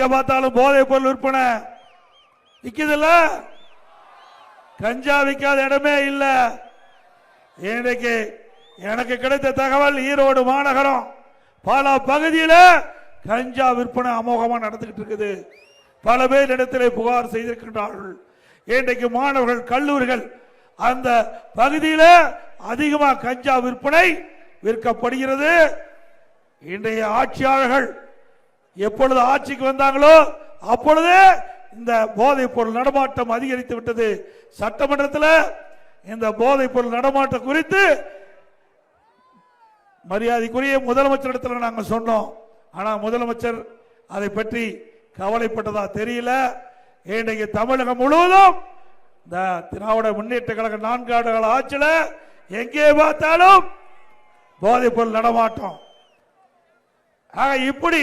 எங்க பார்த்தாலும் போதைப் பொருள் விற்பனை. விக்குதுல்ல? கஞ்சா விற்காத இடமே இல்லை. இன்றைக்கு எனக்கு கிடைத்த தகவல் ஈரோடு மாநகரம் பல பகுதியில் கஞ்சா விற்பனை அமோகமாக நடந்துகிட்டு இருக்குது. பல பேர் இடத்திலே புகார் செய்திருக்கின்றார்கள். இன்றைக்கு மாணவர்கள் கல்லூரிகள் அந்த பகுதியில் அதிகமாக கஞ்சா விற்பனை விற்கப்படுகிறது. இன்றைய ஆட்சியாளர்கள் எப்பொழுது ஆட்சிக்கு வந்தாங்களோ அப்பொழுது இந்த போதைப் பொருள் நடமாட்டம் அதிகரித்து விட்டது. சட்டமன்றத்தில் இந்த போதைப் பொருள் நடமாட்டம் குறித்து மரியாதைக்குரிய முதலமைச்சரிடத்தில் நாங்கள் சொன்னோம். ஆனால் முதலமைச்சர் அதை பற்றி கவலைப்பட்டதா தெரியல. இன்றைக்கு தமிழகம் முழுவதும் இந்த திராவிட முன்னேற்ற கழக நான்கு ஆண்டுகள் ஆட்சியில் எங்கே பார்த்தாலும் போதைப் பொருள் நடமாட்டம். ஆக இப்படி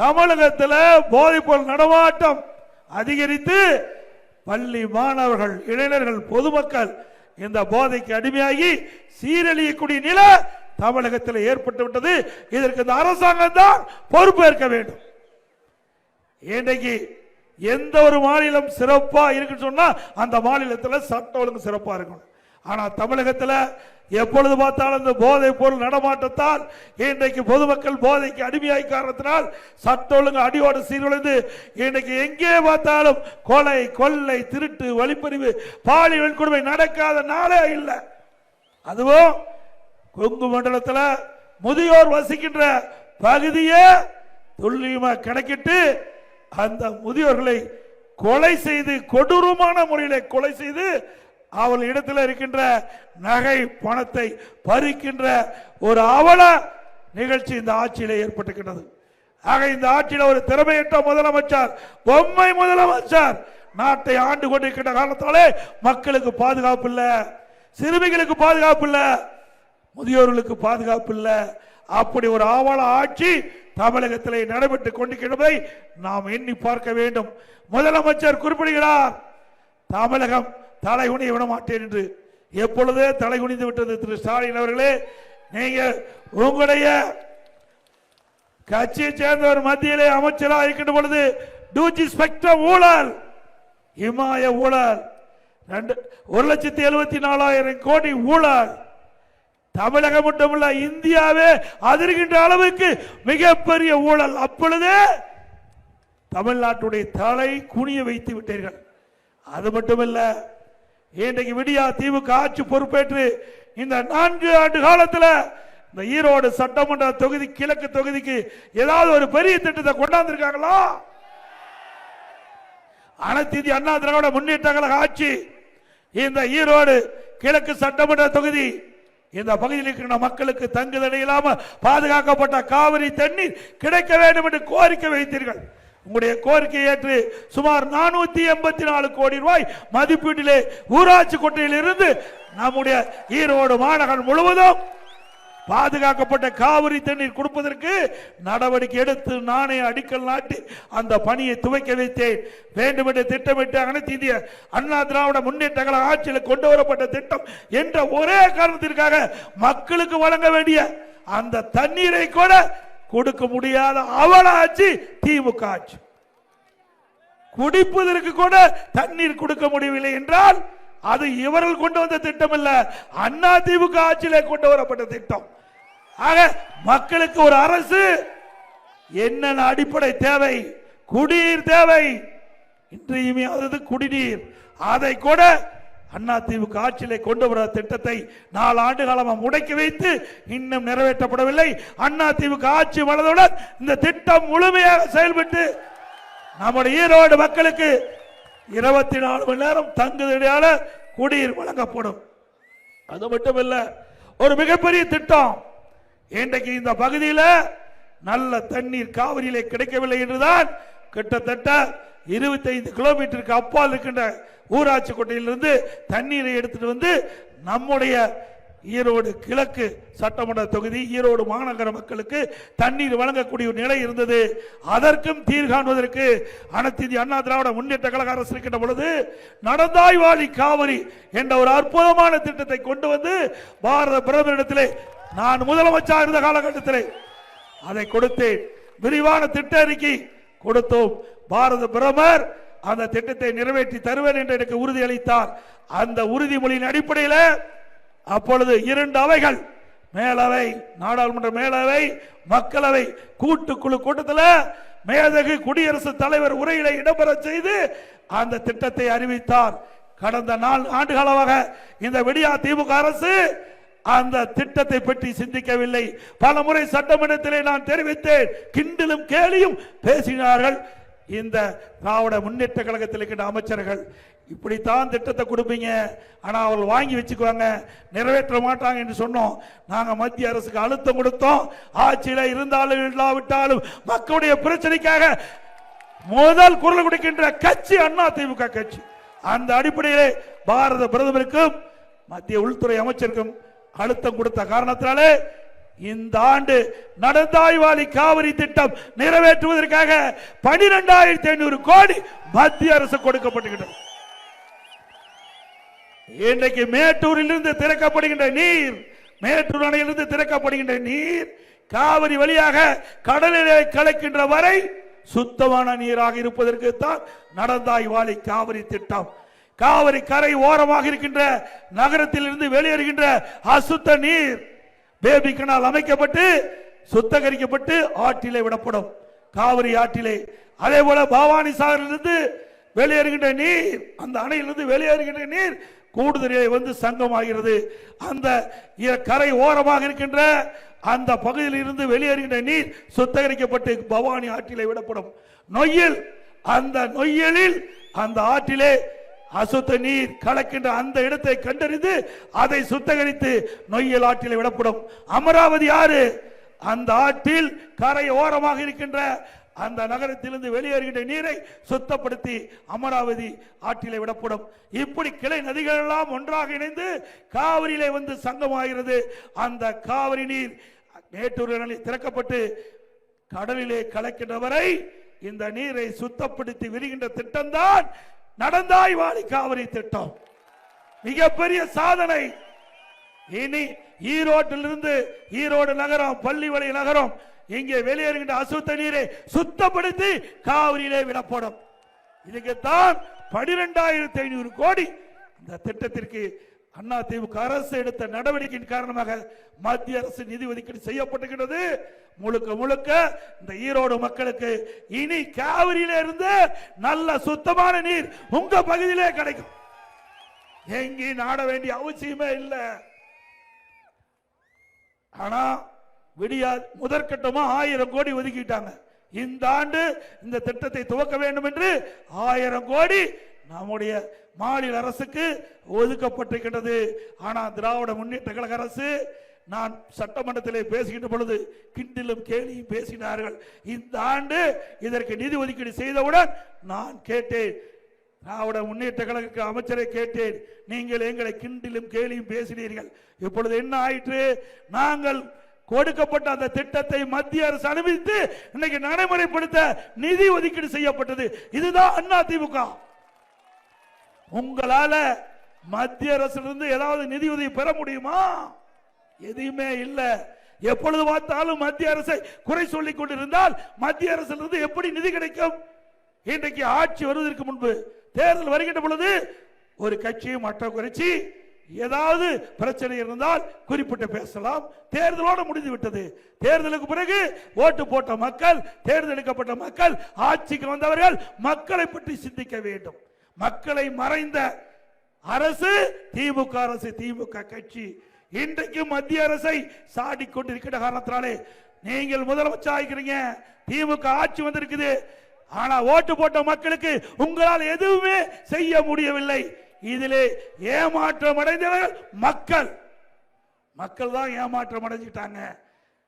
தமிழகத்தில் போதைப்பொருள் நடமாட்டம் அதிகரித்து பள்ளி மாணவர்கள் இளைஞர்கள் பொதுமக்கள் இந்த போதைக்கு அடிமையாகி சீரழியக்கூடிய நிலை தமிழகத்தில் ஏற்பட்டு விட்டது. இதற்கு இந்த அரசாங்கம் தான் பொறுப்பேற்க வேண்டும். இன்றைக்கு எந்த ஒரு மாநிலம் சிறப்பா இருக்குன்னு சொன்னா அந்த மாநிலத்தில் சட்ட ஒழுங்கு சிறப்பா இருக்கணும். ஆனால் தமிழகத்தில் எப்பொழுது பார்த்தாலும் இந்த போதை பொருள் நடமாட்டத்தால் இன்றைக்கு பொதுமக்கள் போதைக்கு அடிமையாய் காரணத்தினால் சட்ட ஒழுங்கு அடியோடு சீர்குலைந்து இன்றைக்கு எங்கே பார்த்தாலும் கொலை கொள்ளை திருட்டு வழிப்பறிவு பாலி வன்கொடுமை நடக்காத நாளே இல்லை. அதுவும் கொங்கு மண்டலத்தில் முதியோர் வசிக்கின்ற பகுதியே துல்லியமாக கணக்கிட்டு அந்த முதியோர்களை கொலை செய்து கொடூரமான முறையில் கொலை செய்து அவள் இடத்தில் இருக்கின்ற நகை பணத்தை பறிக்கின்ற ஒரு அவல நிகழ்ச்சி இந்த ஆட்சியில் ஏற்பட்டுகின்றது ஆக இந்த ஆட்சியில் ஒரு திறமையற்ற முதலமைச்சர் பொம்மை முதலமைச்சர் நாட்டை ஆண்டு கொண்டிருக்கின்ற காரணத்தாலே மக்களுக்கு பாதுகாப்பு இல்லை. சிறுமிகளுக்கு பாதுகாப்பு இல்லை. முதியோர்களுக்கு பாதுகாப்பு இல்லை. அப்படி ஒரு ஆவண ஆட்சி தமிழகத்திலே நடைபெற்று கொண்டிருக்கிறதை நாம் எண்ணி பார்க்க வேண்டும். முதலமைச்சர் குறிப்பிடுகிறார் தமிழகம் தலை குனிய விட மாட்டேன் என்று எப்பொழுதே தலை குனிந்து விட்டது திரு ஸ்டாலின் அவர்களே. நீங்க உங்களுடைய கட்சியை சேர்ந்தவர் மத்தியிலே அமைச்சராக இருக்கின்ற பொழுது டூஜி ஸ்பெக்ட்ரம் ஊழல் இமாய ஊழல் ரெண்டு ஒரு லட்சத்தி எழுபத்தி நாலாயிரம் கோடி ஊழல். தமிழகம் மட்டுமல்ல இந்தியாவே அதிர்கின்ற அளவுக்கு மிகப்பெரிய ஊழல். அப்பொழுதே தமிழ்நாட்டுடைய தலை குனிய வைத்து விட்டீர்கள். அது மட்டுமல்ல இன்றைக்கு விடியா தீவுக்கு ஆட்சி பொறுப்பேற்று இந்த நான்கு ஆண்டு காலத்தில் இந்த ஈரோடு சட்டமன்ற தொகுதி கிழக்கு தொகுதிக்கு ஏதாவது ஒரு பெரிய திட்டத்தை கொண்டாந்துருக்காங்களா? அனைத்து இந்திய அண்ணா திராவிட முன்னேற்ற கழக ஆட்சி இந்த ஈரோடு கிழக்கு சட்டமன்ற தொகுதி இந்த பகுதியில் இருக்கிற மக்களுக்கு தங்குதடை இல்லாமல் பாதுகாக்கப்பட்ட காவிரி தண்ணீர் கிடைக்க வேண்டும் என்று கோரிக்கை வைத்தீர்கள். உங்களுடைய கோரிக்கையை ஏற்று சுமார் நானூத்தி எண்பத்தி நாலு கோடி ரூபாய் மதிப்பீட்டிலே ஊராட்சி கொட்டையில் இருந்து நம்முடைய ஈரோடு மாநகர் முழுவதும் பாதுகாக்கப்பட்ட காவிரி தண்ணீர் கொடுப்பதற்கு நடவடிக்கை எடுத்து நானே அடிக்கல் நாட்டி அந்த பணியை துவைக்க வைத்தேன். வேண்டுமென்று திட்டமிட்டு அனைத்து இந்திய அண்ணா திராவிட முன்னேற்ற கழக ஆட்சியில் கொண்டு வரப்பட்ட திட்டம் என்ற ஒரே காரணத்திற்காக மக்களுக்கு வழங்க வேண்டிய அந்த தண்ணீரை கூட கொடுக்க முடியாத அவல ஆட்சி திமுக ஆட்சி. குடிப்பதற்கு கூட தண்ணீர் கொடுக்க முடியவில்லை என்றால் அது இவர்கள் கொண்டு வந்த திட்டம் இல்ல அண்ணா திமுக ஆட்சியில கொண்டு வரப்பட்ட திட்டம். ஆக மக்களுக்கு ஒரு அரசு என்னென்ன அடிப்படை தேவை? குடிநீர் தேவை. இன்றியமையாதது குடிநீர். அதை கூட அண்ணா திமுக ஆட்சியிலே கொண்டு வர திட்டத்தை நாலு ஆண்டு காலமாக முடக்கி வைத்து இன்னும் நிறைவேற்றப்படவில்லை. அண்ணா திமுக ஆட்சி வளர்ந்தவுடன் இந்த திட்டம் முழுமையாக செயல்பட்டு நம்முடைய ஈரோடு மக்களுக்கு இருபத்தி நாலு மணி நேரம் தங்குதடையால குடிநீர் வழங்கப்படும். அது மட்டுமல்ல ஒரு மிகப்பெரிய திட்டம். இன்றைக்கு இந்த பகுதியில் நல்ல தண்ணீர் காவிரியிலே கிடைக்கவில்லை என்றுதான் கிட்டத்தட்ட 25 கிலோமீட்டருக்கு அப்பால் இருக்கின்ற ஊராட்சி கோட்டையிலிருந்து தண்ணீரை எடுத்துட்டு வந்து நம்முடைய ஈரோடு கிழக்கு சட்டமன்ற தொகுதி ஈரோடு மாநகர மக்களுக்கு தண்ணீர் வழங்கக்கூடிய ஒரு நிலை இருந்தது. அதற்கும் தீர்வு அனைத்து அண்ணா திராவிட முன்னேற்ற கழக அரசு இருக்கின்ற பொழுது நடந்தாய்வாளி காவிரி என்ற ஒரு அற்புதமான திட்டத்தை கொண்டு வந்து பாரத பிரதமரிடத்திலே நான் முதலமைச்சர் இருந்த காலகட்டத்திலே அதை கொடுத்தேன். விரிவான திட்ட அறிக்கை கொடுத்தோம். பாரத பிரமர் அந்த திட்டத்தை நிறைவேற்றி தருவேன் என்று எனக்கு உறுதியளித்தார். அந்த உறுதிமொழியின் அடிப்படையில் அப்பொழுது இரண்டு அவைகள் மேலவை நாடாளுமன்ற மேலவை மக்களவை கூட்டுக்குழு கூட்டத்தில் மேதகு குடியரசுத் தலைவர் உரையில இடம்பெற செய்து அந்த திட்டத்தை அறிவித்தார். கடந்த நான்கு ஆண்டுகாலமாக இந்த விடியா திமுக அரசு அந்த திட்டத்தை பற்றி சிந்திக்கவில்லை. பல முறை சட்டமன்றத்திலே நான் தெரிவித்தேன். கிண்டலும் கேலியும் பேசினார்கள். இந்த திராவிட முன்னேற்ற கழகத்தில் இருக்கின்ற அமைச்சர்கள் இப்படித்தான் திட்டத்தை கொடுப்பீங்க. ஆனால் அவர்கள் வாங்கி வச்சுக்குவாங்க. நிறைவேற்ற மாட்டாங்க என்று சொன்னோம். நாங்கள் மத்திய அரசுக்கு அழுத்தம் கொடுத்தோம். ஆட்சியில் இருந்தாலும் இல்லாவிட்டாலும் மக்களுடைய பிரச்சனைக்காக முதல் குரல் கொடுக்கின்ற கட்சி அண்ணா திமுக கட்சி. அந்த அடிப்படையிலே பாரத பிரதமருக்கும் மத்திய உள்துறை அமைச்சருக்கும் அழுத்தம் கொடுத்த காரணத்தினாலே இந்த ஆண்டு நடந்தாய்வாளி காவிரி திட்டம் நிறைவேற்றுவதற்காக பனிரெண்டாயிரத்தி ஐநூறு கோடி மத்திய அரசு கொடுக்கப்பட்டுகிறது இன்றைக்கு மேட்டூரிலிருந்து திறக்கப்படுகின்ற நீர் மேட்டூர் அணையிலிருந்து திறக்கப்படுகின்ற நீர் காவிரி வழியாக கடலிலே கலக்கின்ற வரை சுத்தமான நீராக இருப்பதற்கு தான் நடந்தாய்வாளி காவிரி திட்டம் காவிரி கரை ஓரமாக இருக்கின்ற நகரத்தில் இருந்து வெளியேறுகின்ற அசுத்த நீர் பேபி கனால் அமைக்கப்பட்டு சுத்தகரிக்கப்பட்டு ஆற்றிலே விடப்படும். காவிரி ஆற்றிலே. அதே போல பவானி சாகரிலிருந்து வெளியேறுகின்ற நீர் அந்த அணையிலிருந்து வெளியேறுகின்ற நீர் கூடுதலே வந்து சங்கமாகிறது. அந்த கரை ஓரமாக இருக்கின்ற அந்த பகுதியில் இருந்து வெளியேறுகின்ற நீர் சுத்தகரிக்கப்பட்டு பவானி ஆற்றிலே விடப்படும். நொய்யில் அந்த நொய்யலில் அந்த ஆற்றிலே அசுத்த நீர் கலக்கின்ற அந்த இடத்தை கண்டறிந்து அதை சுத்தகரித்து நொய்யல் ஆற்றிலே விடப்படும். அமராவதி ஆறு அந்த ஆற்றில் கரை ஓரமாக இருக்கின்ற அந்த நகரத்திலிருந்து வெளியேறுகின்ற நீரை சுத்தப்படுத்தி அமராவதி ஆற்றிலே விடப்படும். இப்படி கிளை நதிகள் எல்லாம் ஒன்றாக இணைந்து காவிரியிலே வந்து சங்கமாகிறது. அந்த காவிரி நீர் மேட்டூர் திறக்கப்பட்டு கடலிலே கலக்கின்ற வரை இந்த நீரை சுத்தப்படுத்தி விரிகின்ற திட்டம்தான் நடந்தாய் வாழி காவிரி திட்டம். மிகப்பெரிய சாதனை. இனி ஈரோட்டிலிருந்து ஈரோடு நகரம் பள்ளிவளை நகரம் இங்கே வெளியேறுகின்ற அசுத்த நீரை சுத்தப்படுத்தி காவிரியிலே விடப்படும். இதுக்குத்தான் பனிரெண்டாயிரத்தி ஐநூறு கோடி இந்த திட்டத்திற்கு அண்ணா திமுக அரசு எடுத்த நடவடிக்கையின் காரணமாக மத்திய அரசு நிதி ஒதுக்கீடு செய்யப்பட்டுகிறது முழுக்க முழுக்க இந்த ஈரோடு மக்களுக்கு இனி காவிரியில இருந்து நல்ல சுத்தமான நீர் உங்க பகுதியிலே கிடைக்கும். எங்கேயும் நாட வேண்டிய அவசியமே இல்லை. ஆனா விடியா முதற்கட்டமா ஆயிரம் கோடி ஒதுக்கிட்டாங்க. இந்த ஆண்டு இந்த திட்டத்தை துவக்க வேண்டும் என்று ஆயிரம் கோடி நம்முடைய மாநில அரசுக்கு ஒதுக்கப்பட்டிருக்கின்றது. ஆனால் திராவிட முன்னேற்ற கழக அரசு நான் சட்டமன்றத்திலே பேசுகின்ற பொழுது கிண்டிலும் கேலியும் பேசினார்கள். இந்த ஆண்டு இதற்கு நிதி ஒதுக்கீடு செய்தவுடன் நான் கேட்டேன். திராவிட முன்னேற்ற கழக அமைச்சரை கேட்டேன். நீங்கள் எங்களை கிண்டிலும் கேலியும் பேசினீர்கள். இப்பொழுது என்ன ஆயிற்று? நாங்கள் கொடுக்கப்பட்ட அந்த திட்டத்தை மத்திய அரசு அனுமதித்து இன்னைக்கு நடைமுறைப்படுத்த நிதி ஒதுக்கீடு செய்யப்பட்டது. இதுதான் அண்ணா உங்களால மத்திய அரசிலிருந்து ஏதாவது நிதி உதவி பெற முடியுமா? எதுவுமே இல்லை. எப்பொழுது பார்த்தாலும் மத்திய அரசை குறை சொல்லிக் கொண்டிருந்தால் மத்திய அரசிலிருந்து எப்படி நிதி கிடைக்கும்? இன்றைக்கு ஆட்சி வருவதற்கு முன்பு தேர்தல் வருகின்ற பொழுது ஒரு கட்சியும் மற்ற குறைச்சி ஏதாவது பிரச்சனை இருந்தால் குறிப்பிட்டு பேசலாம். தேர்தலோடு முடிந்து விட்டது. தேர்தலுக்கு பிறகு ஓட்டு போட்ட மக்கள் தேர்ந்தெடுக்கப்பட்ட மக்கள் ஆட்சிக்கு வந்தவர்கள் மக்களை பற்றி சிந்திக்க வேண்டும். மக்களை மறைந்த அரசு திமுக அரசு திமுக கட்சி இன்றைக்கு மத்திய அரசை சாடி கொண்டிருக்கிற காரணத்தினாலே நீங்கள் முதலமைச்சர் ஆகிக்கிறீங்க. திமுக ஆட்சி வந்திருக்குது. ஆனா ஓட்டு போட்ட மக்களுக்கு உங்களால் எதுவுமே செய்ய முடியவில்லை. இதிலே ஏமாற்றம் அடைந்தவர்கள் மக்கள். மக்கள் தான் ஏமாற்றம் அடைஞ்சிட்டாங்க.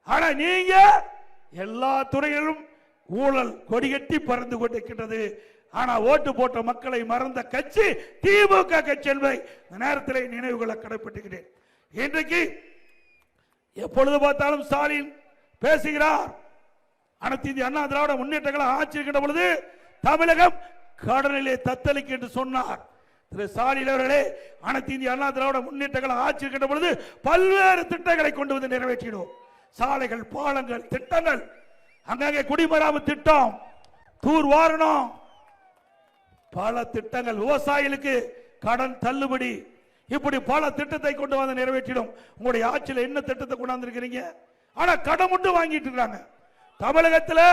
ஆனா நீங்க எல்லா துறையிலும் ஊழல் கொடிகட்டி பறந்து கொண்டிருக்கின்றது. ஆனா ஓட்டு போட்ட மக்களை மறந்த கட்சி திமுக கட்சி என்பதை இந்த நேரத்தில் நினைவுகளை கடைபிடிக்கிறேன் இன்றைக்கு எப்பொழுது பார்த்தாலும் ஸ்டாலின் பேசுகிறார். அனைத்து இந்திய அண்ணா திராவிட முன்னேற்றங்களை ஆட்சி இருக்கின்ற பொழுது தமிழகம் கடலிலே தத்தளிக்கு என்று சொன்னார். திரு ஸ்டாலின் அவர்களே அனைத்து இந்திய அண்ணா திராவிட முன்னேற்றங்களை ஆட்சி இருக்கின்ற பொழுது பல்வேறு திட்டங்களை கொண்டு வந்து நிறைவேற்றினோம். சாலைகள் பாலங்கள் திட்டங்கள் அங்கங்கே குடிமராமத்து திட்டம் தூர் வாரணம் பல திட்டங்கள் விவசாயிகளுக்கு கடன் தள்ளுபடி. இப்படி பல திட்டத்தை கொண்டு வந்து நிறைவேற்றிடும். உங்களுடைய ஆட்சியில் என்ன திட்டத்தை கொண்டாந்து இருக்கிறீங்க ஆனா கடன் மட்டும் வாங்கிட்டு இருக்காங்க. தமிழகத்தில்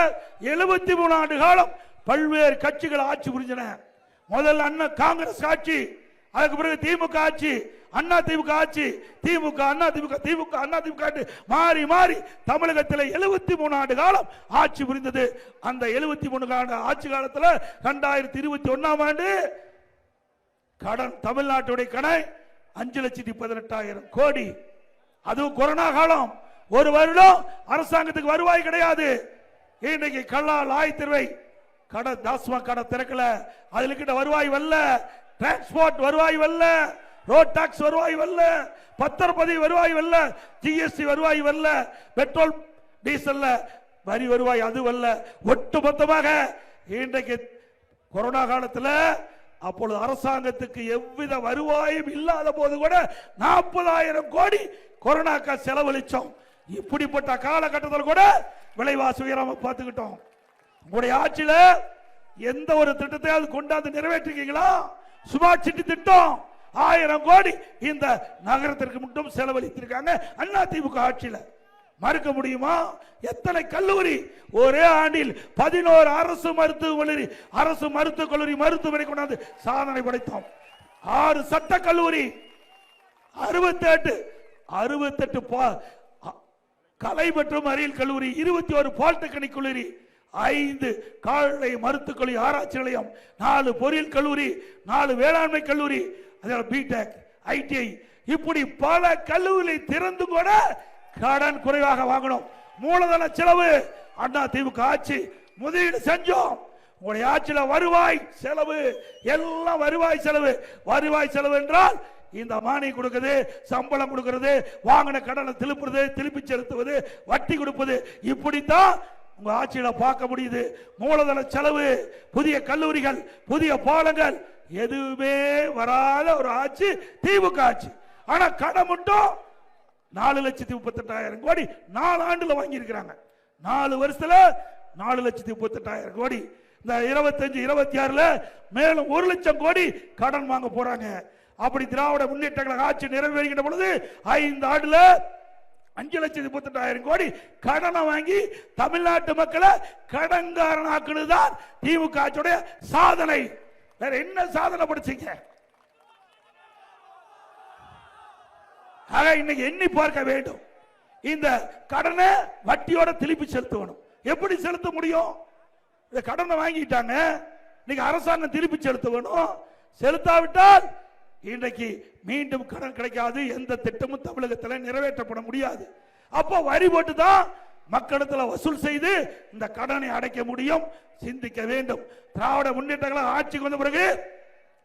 எழுபத்தி மூணு ஆண்டு காலம் பல்வேறு கட்சிகள் ஆட்சி புரிஞ்சன. முதல்ல அண்ணன் காங்கிரஸ் ஆட்சி அதுக்கு பிறகு திமுக ஆட்சி அண்ணா திமுக ஆட்சி. திமுக அண்ணா திமுக திமுக அண்ணா திமுக மாறி மாறி தமிழகத்தில் எழுபத்தி மூணு ஆண்டு காலம் ஆட்சி புரிந்தது. அந்த எழுபத்தி மூணு ஆண்டு ஆட்சி காலத்தில் ரெண்டாயிரத்தி இருபத்தி ஒன்னாம் ஆண்டு கடன் தமிழ்நாட்டுடைய கடன் அஞ்சு லட்சத்தி பதினெட்டாயிரம் கோடி. அதுவும் கொரோனா காலம். ஒரு வருடம் அரசாங்கத்துக்கு வருவாய் கிடையாது. இன்னைக்கு கல்லால் ஆய்த்திருவை கடை தாஸ்மா கடை திறக்கல. அதுல கிட்ட வருவாய் வரல. டிரான்ஸ்போர்ட் வருவாய் வரல. ரோட் டாக்ஸ் வருவாய் வரல பத்திரப்பதிவு வருவாய் வரல ஜிஎஸ்டி வருவாய் வரல பெட்ரோல் டீசல்ல வரி வருவாய் அது வரல. ஒட்டு மொத்தமாக இன்றைக்கு கொரோனா காலத்தில் அப்பொழுது அரசாங்கத்துக்கு எவ்வித வருவாயும் இல்லாத போது கூட நாற்பதாயிரம் கோடி கொரோனாக்கா செலவழிச்சோம். இப்படிப்பட்ட காலகட்டத்தில் கூட விலைவாசி உயராம பார்த்துக்கிட்டோம். உங்களுடைய ஆட்சியில் எந்த ஒரு திட்டத்தையாவது கொண்டாந்து நிறைவேற்றிருக்கீங்களா? ஸ்மார்ட் சிட்டி திட்டம். ஆயிரம் கோடி இந்த நகரத்திற்கு மட்டும் செலவழித்திருக்காங்க. அண்ணா திமுக ஆட்சியில். மறுக்க முடியுமா? எத்தனை கல்லூரி? ஒரே ஆண்டில் பதினோரு அரசு மருத்துவ அரசு மருத்துவக் கல்லூரி மருத்துவமனை கொண்டாந்து சாதனை படைத்தோம். ஆறு சட்ட கல்லூரி அறுபத்தெட்டு அறுபத்தெட்டு பா- கலை மற்றும் அறிவியல் கல்லூரி இருபத்தி ஒரு பாலிடெக்னிக் கல்லூரி ஐந்து கால்நடை மருத்துவக் கல்லூரி ஆராய்ச்சி நிலையம் நாலு பொறியியல் கல்லூரி நாலு வேளாண்மை கல்லூரி அதில் பிடெக் ஐடிஐ இப்படி பல கல்லூரிகளை திறந்து கூட கடன் குறைவாக வாங்கணும். மூலதன செலவு அண்ணா திமுக ஆட்சி முதலீடு செஞ்சோம். உங்களுடைய ஆட்சியில் வருவாய் செலவு எல்லாம் வருவாய் செலவு. வருவாய் செலவு என்றால் இந்த மானியம் கொடுக்குது சம்பளம் கொடுக்கிறது வாங்கின கடனை திருப்புறது திருப்பி செலுத்துவது வட்டி கொடுப்பது. இப்படித்தான் உங்க ஆட்சியில பார்க்க முடியுது. மூலதன செலவு புதிய கல்லூரிகள் புதிய பாலங்கள் எதுவுமே வராத ஒரு ஆட்சி திமுக ஆட்சி. ஆனா கடன் மட்டும் நாலு லட்சத்தி முப்பத்தெட்டாயிரம் கோடி நாலு ஆண்டுல வாங்கி இருக்கிறாங்க நாலு வருஷத்துல நாலு லட்சத்தி முப்பத்தெட்டாயிரம் கோடி. இந்த இருபத்தஞ்சு இருபத்தி ஆறுல மேலும் ஒரு லட்சம் கோடி கடன் வாங்க போறாங்க. அப்படி திராவிட முன்னேற்ற கழக ஆட்சி நிறைவேறுகின்ற பொழுது ஐந்து ஆண்டுல அஞ்சு லட்சத்தி முப்பத்தெட்டாயிரம் கோடி கடனை வாங்கி தமிழ்நாட்டு மக்களை கடன்காரனாக்குனதுதான் திமுக ஆட்சியுடைய சாதனை. வேற என்ன சாதனை படிச்சீங்க? ஆக இன்னைக்கு எண்ணி பார்க்க வேண்டும். இந்த கடனை வட்டியோட திருப்பி செலுத்தணும். எப்படி செலுத்த முடியும்? இந்த கடனை வாங்கிட்டாங்க. இன்னைக்கு அரசாங்கம் திருப்பி செலுத்த வேணும் செலுத்தாவிட்டால் இன்றைக்கு மீண்டும் கடன் கிடைக்காது. எந்த திட்டமும் தமிழகத்தில் நிறைவேற்றப்பட முடியாது. அப்போ வரி போட்டு தான் மக்களிடத்தில் வசூல் செய்து இந்த கடனை அடைக்க முடியும். சிந்திக்க வேண்டும். திராவிட முன்னேற்ற ஆட்சிக்கு வந்த பிறகு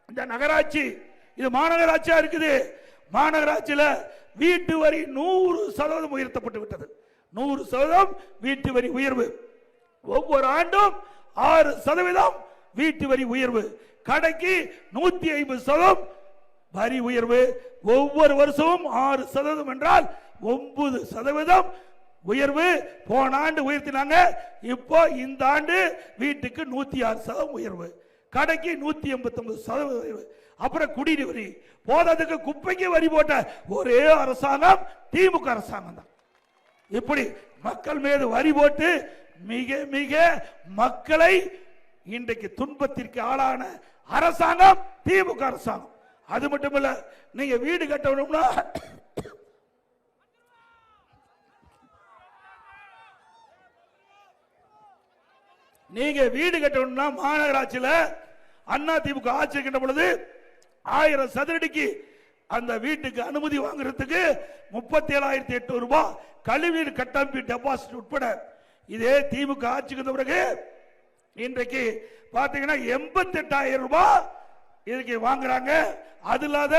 இந்த நகராட்சி இது மாநகராட்சியா இருக்குது? மாநகராட்சியில வீட்டு வரி நூறு சதவீதம் உயர்த்தப்பட்டு விட்டது. நூறு சதவீதம் வீட்டு வரி உயர்வு. ஒவ்வொரு ஆண்டும் ஆறு சதவீதம் வீட்டு வரி உயர்வு. கடைக்கு நூத்தி ஐம்பது சதவீதம் வரி உயர்வு. ஒவ்வொரு வருஷமும் ஆறு சதவீதம் என்றால் ஒன்பது சதவீதம் உயர்வு. போன ஆண்டு உயர்த்தினாங்க. இப்போ இந்த ஆண்டு வீட்டுக்கு நூற்றி ஆறு சதவீதம் உயர்வு. கடைக்கு நூற்றி எண்பத்தொம்பது சதவீதம் உயர்வு. அப்புறம் குடிநீர் வரி. போதாதுக்கு குப்பைக்கு வரி போட்ட ஒரே அரசாங்கம் திமுக அரசாங்கம் தான். இப்படி மக்கள் மீது வரி போட்டு மிக மிக மக்களை இன்றைக்கு துன்பத்திற்கு ஆளான அரசாங்கம் திமுக அரசாங்கம். அது மட்டுமல்ல நீங்க வீடு கட்டணும்னா நீங்க வீடு கட்டணும்னா மாநகராட்சியில அண்ணா திமுக ஆட்சி இருக்கின்ற பொழுது ஆயிரம் சதுரடிக்கு அந்த வீட்டுக்கு அனுமதி வாங்குறதுக்கு முப்பத்தி ஏழாயிரத்தி எட்டு ரூபாய் கழிவுநீர் கட்டமைப்பு டெபாசிட் உட்பட இதே திமுக ஆட்சிக்கு வந்த பிறகு இன்றைக்கு பாத்தீங்கன்னா எண்பத்தி எட்டாயிரம் ரூபாய் இதுக்கு வாங்குறாங்க. அது இல்லாத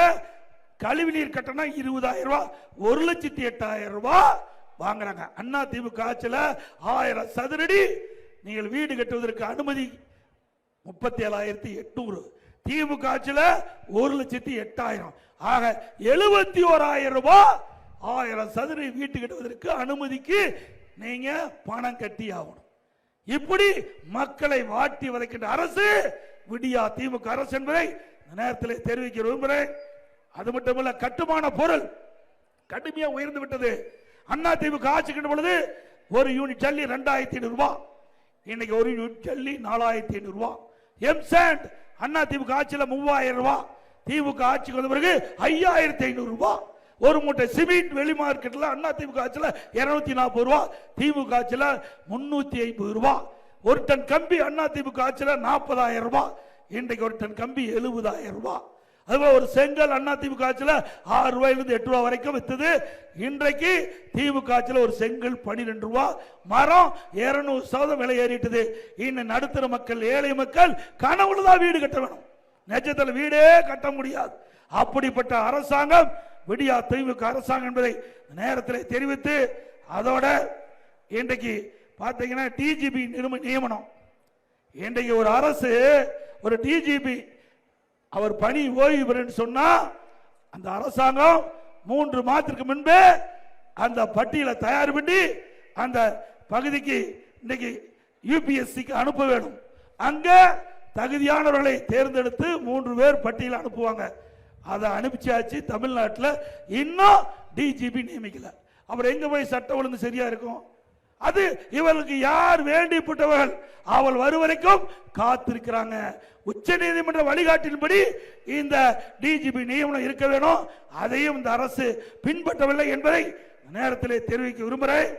கழிவுநீர் கட்டணம் இருபதாயிரம் ரூபாய் ஒரு லட்சத்தி எட்டாயிரம் ரூபாய் வாங்குறாங்க. அண்ணா திமுக ஆட்சியில் ஆயிரம் சதுரடி நீங்கள் வீடு கட்டுவதற்கு அனுமதி முப்பத்தி ஏழாயிரத்தி எட்நூறு. திமுக ஆட்சியில் ஒரு லட்சத்தி எட்டாயிரம். ஆக எழுபத்தி ஓராயிரம் ரூபாய் ஆயிரம் சதுர வீட்டு கட்டுவதற்கு அனுமதிக்கு நீங்க பணம் கட்டி ஆகணும். இப்படி மக்களை வாட்டி வதைக்கின்ற அரசு விடியா திமுக அரசு என்பதை நேரத்தில் தெரிவிக்க விரும்புகிறேன். அது மட்டுமல்ல கட்டுமான பொருள் கடுமையாக உயர்ந்து விட்டது. அண்ணா திமுக ஆட்சிக்கின்ற பொழுது ஒரு யூனிட் ஜல்லி ரெண்டாயிரத்தி ஐநூறு ரூபாய். இன்னைக்கு ஒரு யூனிட் ஜல்லி நாலாயிரத்தி ஐநூறு ரூபாய் எம் சாண்ட் அண்ணா திமுக ஆட்சியில் மூவாயிரம் ரூபா. திமுக ஆட்சிக்கு வந்த பிறகு ஐயாயிரத்தி ஐநூறு ஒரு மூட்டை சிமெண்ட் வெளி மார்க்கெட்டில் அண்ணா திமுக ஆட்சியில் இருநூத்தி நாற்பது ரூபா. திமுக ஆட்சியில் முந்நூற்றி ஐம்பது ரூபா. ஒரு டன் கம்பி அண்ணா திமுக ஆட்சியில் நாற்பதாயிரம் ரூபா. இன்றைக்கு ஒரு டன் கம்பி எழுபதாயிரம் ரூபாய் அதுபோல் ஒரு செங்கல் அண்ணா திமுக ஆட்சியில் ஆறு ரூபாயிலிருந்து எட்டு ரூபா வரைக்கும் வித்தது. இன்றைக்கு திமுக ஆட்சியில் ஒரு செங்கல் பனிரெண்டு ரூபா. மரம் இருநூறு சதவீதம் விலை ஏறிட்டது. இன்னும் நடுத்தர மக்கள் ஏழை மக்கள் கனவுல தான் வீடு கட்ட வேணும். நெஜத்தில் வீடே கட்ட முடியாது. அப்படிப்பட்ட அரசாங்கம் விடியா திமுக அரசாங்கம் என்பதை நேரத்தில் தெரிவித்து அதோட இன்றைக்கு பார்த்தீங்கன்னா டிஜிபி நியமனம். இன்றைக்கு ஒரு அரசு ஒரு டிஜிபி அவர் பணி ஓய்வு பெறுன்னு சொன்னா அந்த அரசாங்கம் மூன்று மாதத்திற்கு முன்பே அந்த பட்டியலை தயார் பண்ணி அந்த பகுதிக்கு இன்னைக்கு யூபிஎஸ்சிக்கு அனுப்ப வேணும். அங்கே தகுதியானவர்களை தேர்ந்தெடுத்து மூன்று பேர் பட்டியல் அனுப்புவாங்க. அதை அனுப்பிச்சாச்சு தமிழ்நாட்டில். இன்னும் டிஜிபி நியமிக்கல. அப்புறம் எங்கே போய் சட்டம் ஒழுங்கு சரியாக இருக்கும்? அது இவளுக்கு யார் வேண்டிப்பட்டவர்கள்? அவள் வருவரைக்கும் காத்திருக்கிறாங்க. உச்ச நீதிமன்ற வழிகாட்டின்படி இந்த டிஜிபி நியமனம் இருக்க வேணும். அதையும் இந்த அரசு பின்பற்றவில்லை என்பதை நேரத்தில் தெரிவிக்க விரும்புகிறேன்.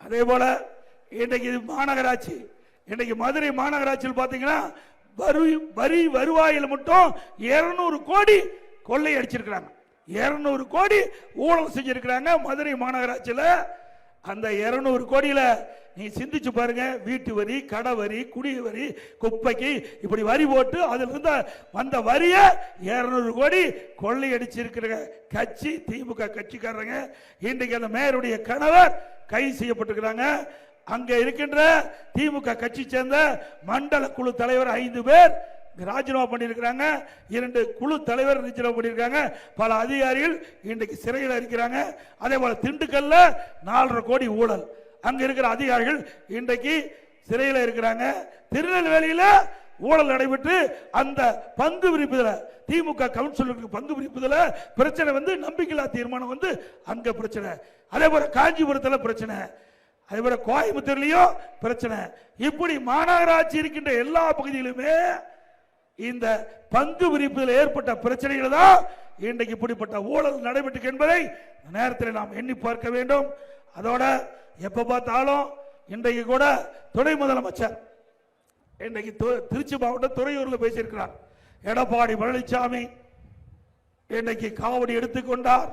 அதே போல இன்றைக்கு இது மாநகராட்சி. இன்றைக்கு மதுரை மாநகராட்சியில் பார்த்தீங்கன்னா வரி வரி வருவாயில் மட்டும் 200 கோடி கொள்ளை அடிச்சிருக்கிறாங்க 200 கோடி ஊழல் செஞ்சிருக்கிறாங்க மதுரை மாநகராட்சியில். அந்த இரநூறு கோடியில் நீ சிந்திச்சு பாருங்க. வீட்டு வரி கடை வரி குடி வரி குப்பைக்கு இப்படி வரி போட்டு அதுல இருந்த வந்த வரியை இரநூறு கோடி கொள்ளையடிச்சிருக்கிற கட்சி திமுக கட்சிக்காரங்க. இன்றைக்கு அந்த மேயருடைய கணவர் கைது செய்யப்பட்டிருக்கிறாங்க. அங்கே இருக்கின்ற திமுக கட்சி சேர்ந்த மண்டல குழு தலைவர் ஐந்து பேர் ராஜினாமா பண்ணியிருக்கிறாங்க. இரண்டு குழு தலைவர் ராஜினாமா பண்ணியிருக்காங்க. பல அதிகாரிகள் இன்றைக்கு சிறையில் இருக்கிறாங்க. அதே போல் திண்டுக்கல்ல நாலரை கோடி ஊழல். அங்கே இருக்கிற அதிகாரிகள் இன்றைக்கு சிறையில் இருக்கிறாங்க. திருநெல்வேலியில் ஊழல் நடைபெற்று அந்த பங்கு விரிப்புதல திமுக கவுன்சிலருக்கு பங்கு விரிப்புதல பிரச்சனை வந்து நம்பிக்கையில்லா தீர்மானம் வந்து அங்க பிரச்சனை. அதே போல காஞ்சிபுரத்தில் பிரச்சனை. அதே போல கோயம்புத்தூர்லயும் பிரச்சனை. இப்படி மாநகராட்சி இருக்கின்ற எல்லா பகுதியிலுமே இந்த பங்கு விரிப்பில் ஏற்பட்ட பிரச்சனைகள் தான் இன்றைக்கு இப்படிப்பட்ட ஊழல் நடைபெற்று என்பதை நேரத்தில் நாம் எண்ணி பார்க்க வேண்டும். அதோட எப்ப பார்த்தாலும் இன்றைக்கு கூட துணை முதலமைச்சர் இன்றைக்கு திருச்சி மாவட்டம் துறையூரில் பேசியிருக்கிறார். எடப்பாடி பழனிசாமி இன்றைக்கு காவடி எடுத்துக்கொண்டார்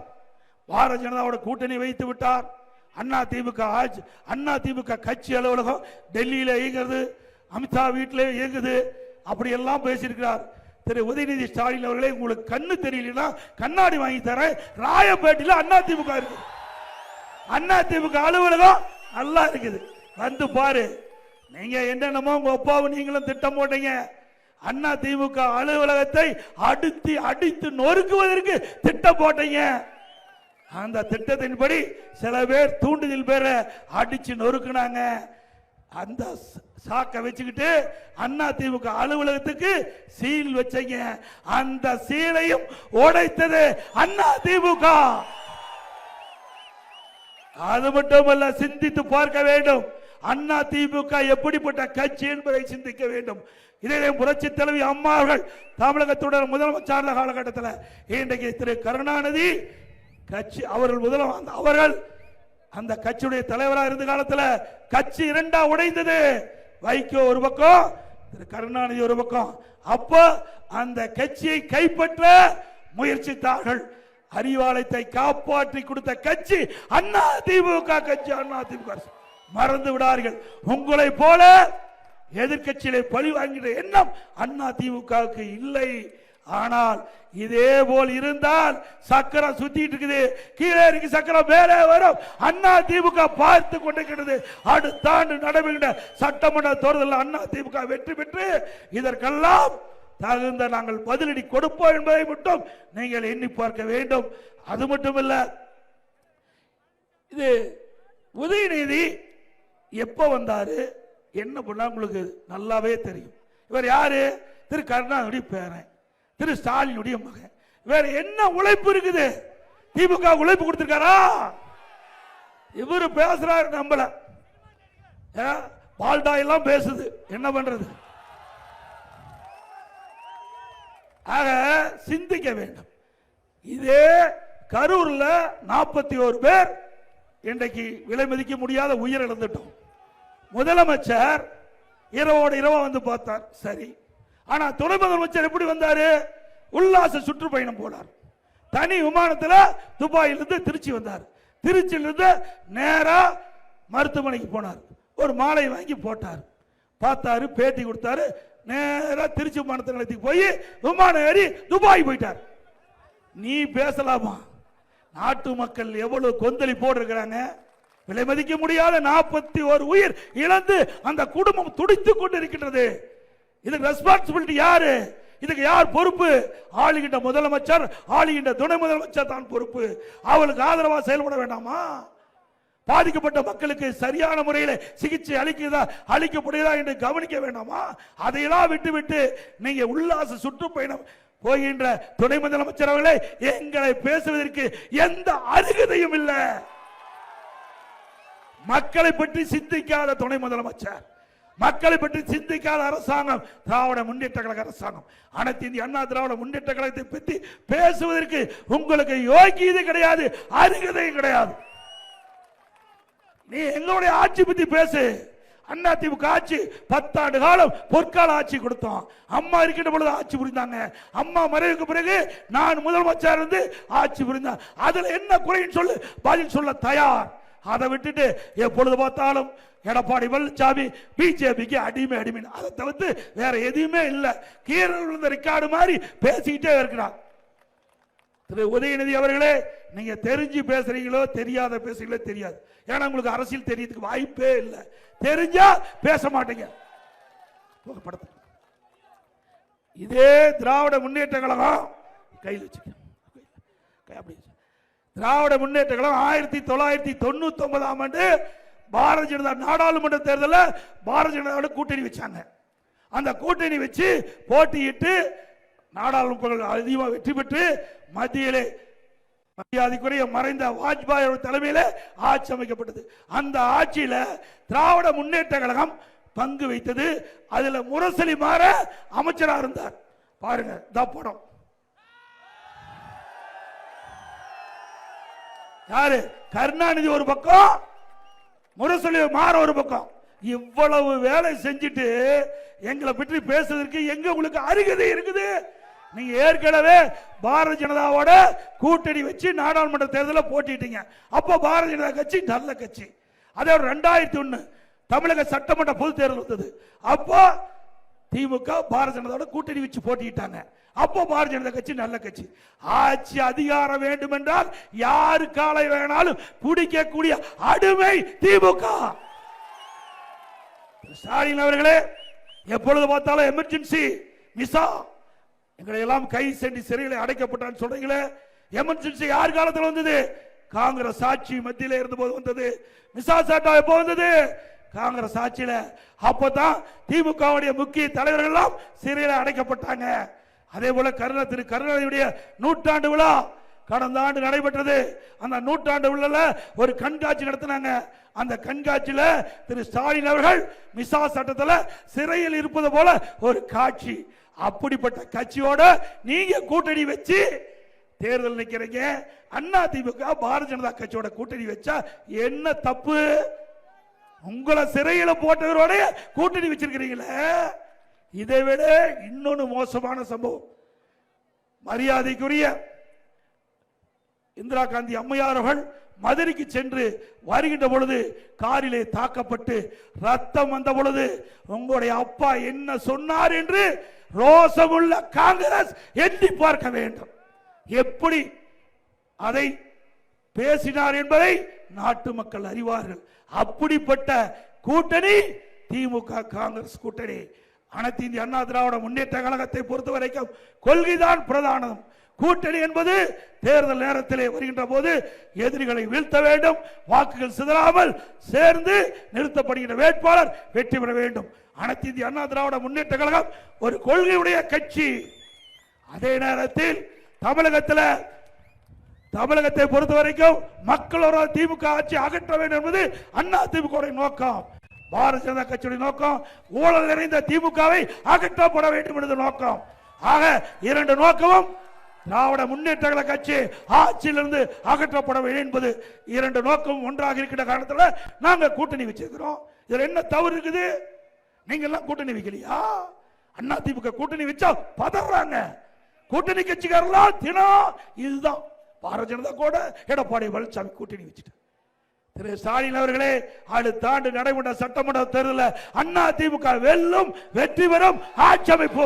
பாரதிய ஜனதாவோட கூட்டணி வைத்து விட்டார். அண்ணா திமுக ஆட்சி அண்ணா திமுக கட்சி அலுவலகம் டெல்லியில் இயங்குறது அமித்ஷா வீட்டிலே இயங்குது. அப்படி எல்லாம் பேசியிருக்கிறார். திரு உதயநிதி ஸ்டாலின் அவர்களே உங்களுக்கு கண்ணு தெரியலனா கண்ணாடி வாங்கி தரேன். ராயப்பேட்டையில் அண்ணா திமுக இருக்கு. அண்ணா திமுக அலுவலகம் நல்லா இருக்குது. வந்து பாரு. நீங்க என்னென்னமோ உங்க அப்பாவும் நீங்களும் திட்டம் போட்டீங்க. அண்ணா திமுக அலுவலகத்தை அடித்து அடித்து நொறுக்குவதற்கு திட்டம் போட்டீங்க. அந்த திட்டத்தின்படி சில பேர் தூண்டுதல் பேரை அடிச்சு நொறுக்குனாங்க. அந்த சாக்கை வச்சுக்கிட்டு அண்ணா திமுக அலுவலகத்துக்கு சீல் வச்சீங்க. அந்த சீலையும் உடைத்தது அண்ணா திமுக. அது மட்டுமல்ல சிந்தித்து பார்க்க வேண்டும். அண்ணா திமுக எப்படிப்பட்ட கட்சி என்பதை சிந்திக்க வேண்டும். இதே புரட்சி தலைவி அம்மா அவர்கள் தமிழகத்துடன் முதலமைச்சர் காலகட்டத்தில் இன்றைக்கு திரு கருணாநிதி கட்சி அவர்கள் முதலமை அவர்கள் அந்த கட்சியுடைய தலைவராக இருந்த காலத்தில் கட்சி இரண்டா உடைந்தது. வைகோ ஒரு பக்கம் திரு கருணாநிதி ஒரு பக்கம். அப்போ அந்த கட்சியை கைப்பற்ற முயற்சித்தார்கள். அறிவாலயத்தை காப்பாற்றி கொடுத்த கட்சி அண்ணா திமுக கட்சி அண்ணா திமுக மறந்து விடார்கள் உங்களை போல எதிர்கட்சியிலே பழி வாங்கிற எண்ணம் அண்ணா திமுகவுக்கு இல்லை. ஆனால் இதே போல் இருந்தால் சக்கரம் சுத்திட்டு இருக்குது. கீழே இருக்கு சக்கரம் மேலே வரும். அண்ணா திமுக பார்த்து கொண்டிருக்கிறது. அடுத்த ஆண்டு நடைபெறுகின்ற சட்டமன்ற தேர்தலில் அண்ணா திமுக வெற்றி பெற்று இதற்கெல்லாம் தகுந்த நாங்கள் பதிலடி கொடுப்போம் என்பதை மட்டும் நீங்கள் எண்ணி பார்க்க வேண்டும். அது மட்டுமல்ல இது உதயநிதி எப்போ வந்தாரு? என்ன பண்ணா உங்களுக்கு நல்லாவே தெரியும். இவர் யாரு? திரு கருணாநிதி பேரன். திரு ஸ்டாலினுடைய மகன். வேற என்ன உழைப்பு இருக்குது? திமுக உழைப்பு கொடுத்திருக்காரா? இவர் பேசுறாரு நம்மள. பால்டா எல்லாம் பேசுது. என்ன பண்றது? ஆக சிந்திக்க வேண்டும். இதே கரூர்ல நாற்பத்தி ஒரு பேர் இன்றைக்கு விலை மதிக்க முடியாத உயிர் இழந்துட்டோம் முதலமைச்சர் இரவோடு இரவா வந்து பார்த்தார். சரி ஆனா துணை முதலமைச்சர் எப்படி வந்தாரு? உல்லாச சுற்றுப்பயணம் போனார். தனி விமானத்தில் துபாயிலிருந்து திருச்சி வந்தார். திருச்சியிலிருந்து நேராக மருத்துவமனைக்கு போனார். ஒரு மாலை வாங்கி போட்டார். பார்த்தாரு பேட்டி கொடுத்தாரு. நேராக திருச்சி விமானத்தை நிலையத்துக்கு போய் விமானம் ஏறி துபாய் போயிட்டார். நீ பேசலாமா? நாட்டு மக்கள் எவ்வளவு கொந்தளி போட்டிருக்கிறாங்க விலை மதிக்க முடியாத நாற்பத்தி ஒரு உயிர் இழந்து அந்த குடும்பம் துடித்துக் கொண்டிருக்கின்றது. இதுக்கு ரெஸ்பான்சிபிலிட்டி யாரு? இதுக்கு யார் பொறுப்பு? ஆளுகின்ற முதலமைச்சர் ஆளுகின்ற துணை முதலமைச்சர் தான் பொறுப்பு. அவளுக்கு ஆதரவாக செயல்பட வேண்டாமா? பாதிக்கப்பட்ட மக்களுக்கு சரியான முறையில் சிகிச்சை அளிக்கிறதா அளிக்கப்படுகிறதா என்று கவனிக்க வேண்டாமா? அதையெல்லாம் விட்டுவிட்டு நீங்க உல்லாச சுற்றுப்பயணம் போகின்ற துணை முதலமைச்சர் அவர்களே எங்களை பேசுவதற்கு எந்த அருகதையும் இல்லை. மக்களை பற்றி சிந்திக்காத துணை முதலமைச்சர். மக்களை பற்றி சிந்திக்காத அரசாங்கம் திராவிட முன்னேற்ற கழக அரசாங்கம். அனைத்து இந்திய அண்ணா திராவிட முன்னேற்ற கழகத்தை பற்றி பேசுவதற்கு உங்களுக்கு யோகியது கிடையாது அருகதையும் கிடையாது. நீ எங்களுடைய ஆட்சி பத்தி பேசு. அண்ணா திமுக ஆட்சி பத்தாண்டு காலம் பொற்கால ஆட்சி கொடுத்தோம். அம்மா இருக்கின்ற பொழுது ஆட்சி புரிந்தாங்க. அம்மா மறைவுக்கு பிறகு நான் முதலமைச்சர் இருந்து ஆட்சி புரிந்தேன். அதுல என்ன குறைன்னு சொல்லு பதில் சொல்ல தயார். அதை விட்டுட்டு எப்பொழுது பார்த்தாலும் எடப்பாடி பழனிசாமி பிஜேபிக்கு அடிமை அடிமை. அதை தவிர்த்து வேற எதுவுமே இல்லை. கீரை விழுந்த ரெக்கார்டு மாதிரி பேசிக்கிட்டே இருக்கிறார் திரு உதயநிதி அவர்களே நீங்க தெரிஞ்சு பேசுறீங்களோ தெரியாத பேசுறீங்களோ தெரியாது. ஏன்னா உங்களுக்கு அரசியல் தெரியறதுக்கு வாய்ப்பே இல்லை. தெரிஞ்சா பேச மாட்டீங்க. இதே திராவிட முன்னேற்ற கழகம் கையில். வச்சுக்க அப்படி திராவிட முன்னேற்ற கழகம் ஆயிரத்தி தொள்ளாயிரத்தி தொண்ணூத்தி ஒன்பதாம் ஆண்டு பாரதிய ஜனதா நாடாளுமன்ற தேர்தலில் பாரதிய ஜனதாவோட கூட்டணி வச்சாங்க. அந்த கூட்டணி வச்சு போட்டியிட்டு நாடாளுமன்ற அதிகமாக வெற்றி பெற்று மத்தியிலே மரியாதைக்குரிய மறைந்த வாஜ்பாய் தலைமையில் ஆட்சி அமைக்கப்பட்டது. அந்த ஆட்சியில் திராவிட முன்னேற்ற கழகம் பங்கு வைத்தது. அதில் முரசொலி மாற அமைச்சராக இருந்தார். பாருங்க இந்த படம். யாரு? கருணாநிதி ஒரு பக்கம் முரசொலி மாற ஒரு பக்கம். இவ்வளவு வேலை செஞ்சுட்டு எங்களை பற்றி பேசுவதற்கு எங்க உங்களுக்கு அருகதை இருக்குது? நீங்க ஏற்கனவே பாரதிய ஜனதாவோட கூட்டணி வச்சு நாடாளுமன்ற தேர்தலில் போட்டிட்டீங்க. அப்போ பாரதிய ஜனதா கட்சி நல்ல கட்சி. அதே ஒரு ரெண்டாயிரத்தி ஒன்று தமிழக சட்டமன்ற பொது தேர்தல் வந்தது. அப்போ திமுக பாரதிய ஜனதாவோட கூட்டணி வச்சு போட்டிட்டாங்க. அப்போ பாரதிய ஜனதா கட்சி நல்ல கட்சி. ஆட்சி அதிகாரம் வேண்டும் என்றால் யாரு காலை வேணாலும் பிடிக்கக்கூடிய அடிமை திமுக. ஸ்டாலின் அவர்களே எப்பொழுது பார்த்தாலும் எமர்ஜென்சி மிசா எங்களை எல்லாம் கை சென்று சிறையில் அடைக்கப்பட்டான்னு சொல்றீங்களே? எமர்ஜென்சி யார் காலத்தில் வந்தது? காங்கிரஸ் ஆட்சி மத்தியில இருந்தபோது வந்தது. மிசா சாட்டா எப்போ வந்தது? காங்கிரஸ் ஆட்சியில. அப்பதான் திமுகவுடைய முக்கிய தலைவர்கள் எல்லாம் சிறையில் அடைக்கப்பட்டாங்க. அதே போல கருணா திரு கருணாநிதியுடைய நூற்றாண்டு விழா கடந்த ஆண்டு நடைபெற்றது. அந்த நூற்றாண்டு விழால ஒரு கண்காட்சி நடத்தினாங்க. அந்த கண்காட்சியில் திரு ஸ்டாலின் அவர்கள் மிசா சட்டத்தில் சிறையில் இருப்பது போல ஒரு காட்சி. அப்படிப்பட்ட கட்சியோட நீங்க கூட்டணி வச்சு தேர்தல் நிற்கிறீங்க அண்ணா திமுக பாரதிய ஜனதா கட்சியோட கூட்டணி வச்சா என்ன தப்பு? உங்களை சிறையில் போட்டவரோட கூட்டணி வச்சிருக்கிறீங்களே? இதை விட மோசமான சம்பவம். மரியாதைக்குரிய இந்திரா காந்தி அம்மையார் அவர்கள் மதுரைக்கு சென்று வருகின்ற பொழுது காரிலே தாக்கப்பட்டு ரத்தம் வந்த பொழுது உங்களுடைய அப்பா என்ன சொன்னார் என்று ரோசமுள்ள காங்கிரஸ் எண்ணி பார்க்க வேண்டும். எப்படி அதை பேசினார் என்பதை நாட்டு மக்கள் அறிவார்கள். அப்படிப்பட்ட கூட்டணி திமுக காங்கிரஸ் கூட்டணி. அனைத்து இந்திய அண்ணா திராவிட முன்னேற்ற கழகத்தை பொறுத்த வரைக்கும் கொள்கைதான் பிரதானம். கூட்டணி என்பது தேர்தல் நேரத்திலே வருகின்ற போது எதிரிகளை வீழ்த்த வேண்டும் வாக்குகள் சிதறாமல் சேர்ந்து நிறுத்தப்படுகின்ற வேட்பாளர் வெற்றி பெற வேண்டும். அனைத்து இந்திய அண்ணா திராவிட முன்னேற்ற கழகம் ஒரு கொள்கையுடைய கட்சி. அதே நேரத்தில் தமிழகத்தில் தமிழகத்தை பொறுத்த வரைக்கும் மக்களோட திமுக ஆட்சி அகற்ற வேண்டும் என்பது அண்ணா திமுக நோக்கம். பாரதிய ஜனதா கட்சியுடைய நோக்கம் ஊழல் நிறைந்த திமுகவை அகற்றப்பட வேண்டும் என்பது நோக்கம். ஆக இரண்டு நோக்கமும் திராவிட முன்னேற்ற கட்சி ஆட்சியிலிருந்து அகற்றப்பட வேண்டும் என்பது இரண்டு நோக்கம் ஒன்றாக இருக்கின்ற காரணத்தில் நாங்கள் கூட்டணி வச்சிருக்கிறோம். இதில் என்ன தவறு இருக்குது? நீங்க எல்லாம் கூட்டணி வைக்கலையா? அண்ணா திமுக கூட்டணி வச்சா பதறாங்க. கூட்டணி கட்சிக்காரர்களா தினம் இதுதான். பாரதிய ஜனதா கூட எடப்பாடி பழனிசாமி கூட்டணி வச்சுட்டு திரு ஸ்டாலின் அவர்களே அடுத்த ஆண்டு நடைபெற்ற சட்டமன்ற தேர்தலில் அண்ணா திமுக வெல்லும் வெற்றி பெறும் ஆட்சி அமைப்பு.